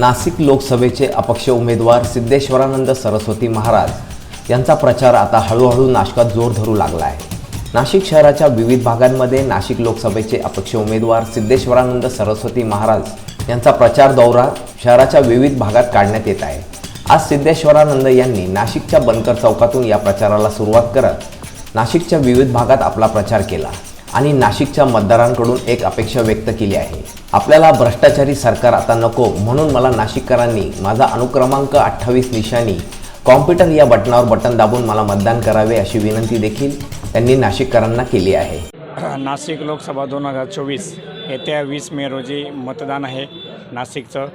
नाशिक लोकसभेचे अपक्ष उमेदवार सिद्धेश्वरानंद सरस्वती महाराज यांचा प्रचार आता हळूहळू नाशकात जोर धरू लागला आहे. नाशिक शहराच्या विविध भागांमध्ये नाशिक लोकसभेचे अपक्ष उमेदवार सिद्धेश्वरानंद सरस्वती महाराज यांचा प्रचार दौरा शहराच्या विविध भागात काढण्यात येत आहे. आज सिद्धेश्वरानंद यांनी नाशिकच्या बनकर चौकातून या प्रचाराला सुरुवात करत नाशिकच्या विविध भागात आपला प्रचार केला. आणि नाशिकच्या मतदारांकडून एक अपेक्षा व्यक्त केली आहे. आपल्याला भ्रष्टाचारी सरकार आता नको म्हणून मला नाशिककरांनी माझा अनुक्रमांक अठ्ठावीस निशाणी कॉम्प्युटर या बटनावर बटन दाबून मला मतदान करावे अशी विनंती देखील त्यांनी नाशिककरांना केली आहे. नाशिक लोकसभा दोन हजार चोवीस येत्या वीस मे रोजी मतदान आहे नाशिकचं.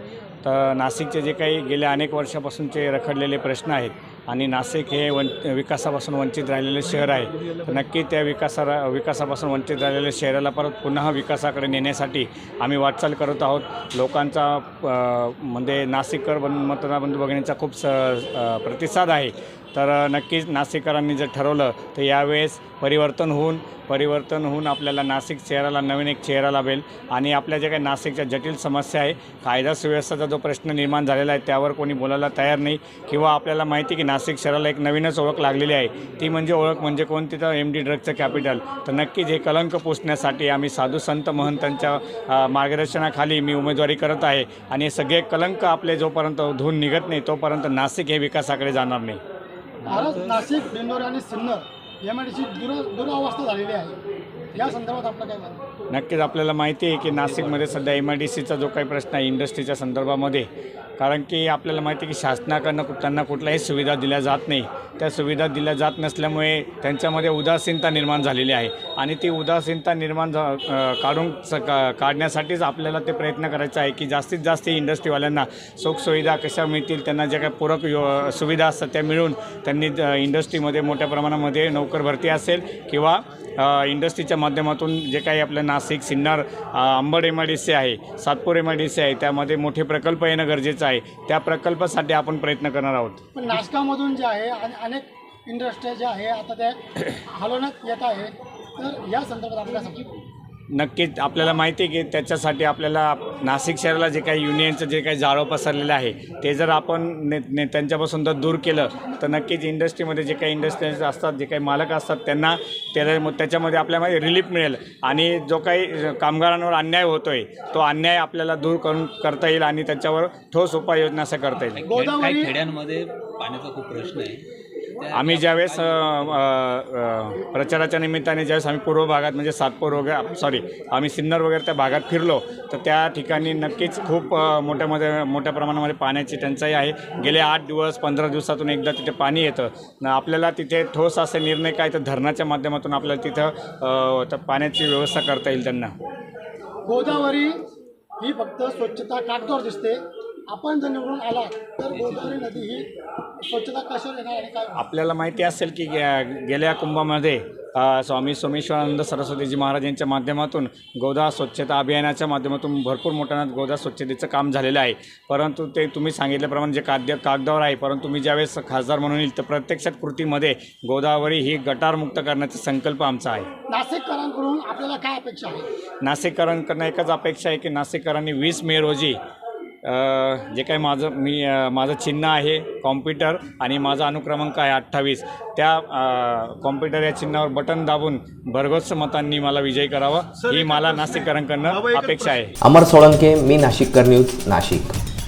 तर नाशिकचे जे काही गेल्या अनेक वर्षापासूनचे रखडलेले प्रश्न आहेत आणि नाशिक हे वन विकासापासून वंचित राहिलेले शहर आहे. तर नक्की त्या विकासा विकासापासून वंचित राहिलेल्या शहराला परत पुन्हा विकासाकडे नेण्यासाठी आम्ही वाटचाल करत आहोत. लोकांचा म्हणजे नाशिककर बन मतदारबंधू भगिनींचा खूप स प्रतिसाद आहे. तर नक्कीच नाशिककरांनी जर ठरवलं तर यावेळेस परिवर्तन होऊन परिवर्तन होऊन आपल्याला नाशिक शहराला नवीन एक चेहरा लाभेल. आणि आपल्या ज्या काही नाशिकच्या जटिल समस्या आहे कायदा सुव्यवस्थेचा जो प्रश्न निर्माण झालेला आहे त्यावर कोणी बोलायला तयार नाही. किंवा आपल्याला माहिती की नाशिक शहराला एक नवीनच ओळख लागलेली आहे. ती म्हणजे ओळख म्हणजे कोण? तिथं एम डी ड्रगचं कॅपिटल तर नक्कीच हे कलंक पुसण्यासाठी आम्ही साधू संत महंतांच्या मार्गदर्शनाखाली मी उमेदवारी करत आहे. आणि हे सगळे कलंक आपले जोपर्यंत धुवून निघत नाही तोपर्यंत नाशिक हे विकासाकडे जाणार नाही. भारत नाशिक दिंडोरी आणि Sinnar. M I D C दुर दुरावस्था झालेली आहे. या संदर्भात आपलं काय म्हणणं? नक्कीच आपल्याला माहिती आहे की नाशिकमध्ये सध्या एम आय डी सीचा जो काही प्रश्न आहे इंडस्ट्रीच्या संदर्भामध्ये कारण की आपल्याला माहिती आहे की शासनाकडनं कु- त्यांना कुठल्याही सुविधा दिल्या जात नाही. त्या सुविधा दिल्या जात नसल्यामुळे त्यांच्यामध्ये उदासीनता निर्माण झालेली आहे. आणि ती उदासीनता निर्माण झा अ, काढून स का काढण्यासाठीच आपल्याला ते प्रयत्न करायचा आहे की जास्तीत जास्त इंडस्ट्रीवाल्यांना सुखसुविधा कशा मिळतील त्यांना ज्या काही पूरक यो सुविधा असतात त्या मिळून त्यांनी अ, इंडस्ट्रीमध्ये मोठ्या प्रमाणामध्ये नोकर भरती असेल किंवा इंडस्ट्रीच्या माध्यमातून जे काही आपलं Nashik Sinnar Ambad M I D C आहे Satpur M I D C आहे त्यामध्ये मोठे प्रकल्प येणं गरजेचं आहे. त्या प्रकल्पासाठी आपण प्रयत्न करणार आहोत. पण नाशकामधून जे आहे आणि अनेक इंडस्ट्री ज्या आहे आता त्या हलवण्यात येत आहे. तर या संदर्भात आपल्यासाठी नक्कीच आपल्याला माहिती आहे की त्याच्यासाठी आपल्याला नाशिक शहराला जे काही युनियनचं जे काही जाळं पसरलेलं आहे ते जर आपण ने ने त्यांच्यापासून जर दूर केलं तर नक्कीच इंडस्ट्रीमध्ये जे काही इंडस्ट्रीज असतात जे काही मालक असतात त्यांना त्याला त्याच्यामध्ये आपल्यामध्ये रिलीफ मिळेल. आणि जो काही कामगारांवर अन्याय होतो आहे तो अन्याय आपल्याला दूर करून करता येईल आणि त्याच्यावर ठोस उपाययोजना असं करता येईल. काही खेड्यांमध्ये पाण्याचा खूप प्रश्न आहे. आम्ही ज्यावेळेस प्रचाराच्या निमित्ताने ज्यावेळेस आम्ही पूर्व भागात म्हणजे सातपूर वगैरे सॉरी आम्ही सिन्नर वगैरे त्या भागात फिरलो तर त्या ठिकाणी नक्कीच खूप मोठ्यामध्ये मोठ्या प्रमाणामध्ये पाण्याची टंचाई आहे. गेले आठ दिवस पंधरा दिवसातून एकदा तिथे पाणी येतं. आपल्याला तिथे ठोस असे निर्णय काय तर धरणाच्या माध्यमातून आपल्याला तिथं पाण्याची व्यवस्था करता येईल त्यांना. गोदावरी ही फक्त स्वच्छता कागदावर दिसते. आपण जर निवडून आला तर गोदावरी नदी ही स्वच्छता कशावर येणार आणि काय? आपल्याला माहिती असेल की गे- गेल्या कुंभामध्ये अ, स्वामी सोमेश्वरानंद सरस्वतीजी महाराज यांच्या माध्यमातून गोदा स्वच्छता अभियानाच्या माध्यमातून भरपूर मोठ्यानं गोदा स्वच्छतेचं काम झालेलं आहे. परंतु ते तुम्ही सांगितल्याप्रमाणे जे काद्य कागदावर आहे परंतु मी ज्यावेळेस खासदार म्हणून येईल तर प्रत्यक्षात कृतीमध्ये गोदावरी ही गटारमुक्त करण्याचा संकल्प आमचा आहे. नाशिककरांकडून आपल्याला काय अपेक्षा आहे? नाशिककरांकडनं एकच अपेक्षा आहे की नाशिककरांनी वीस मे रोजी जे काही माझं मी माझं चिन्ह आहे कॉम्प्युटर आणि माझा अनुक्रमांक आहे अठ्ठावीस. त्या कॉम्प्युटर या चिन्हावर बटन दाबून भरघोस मतांनी मला विजयी करावं. ही मला नाशिककरांकडनं अपेक्षा आहे. अमर सोळंके मी नाशिककर न्यूज नाशिक.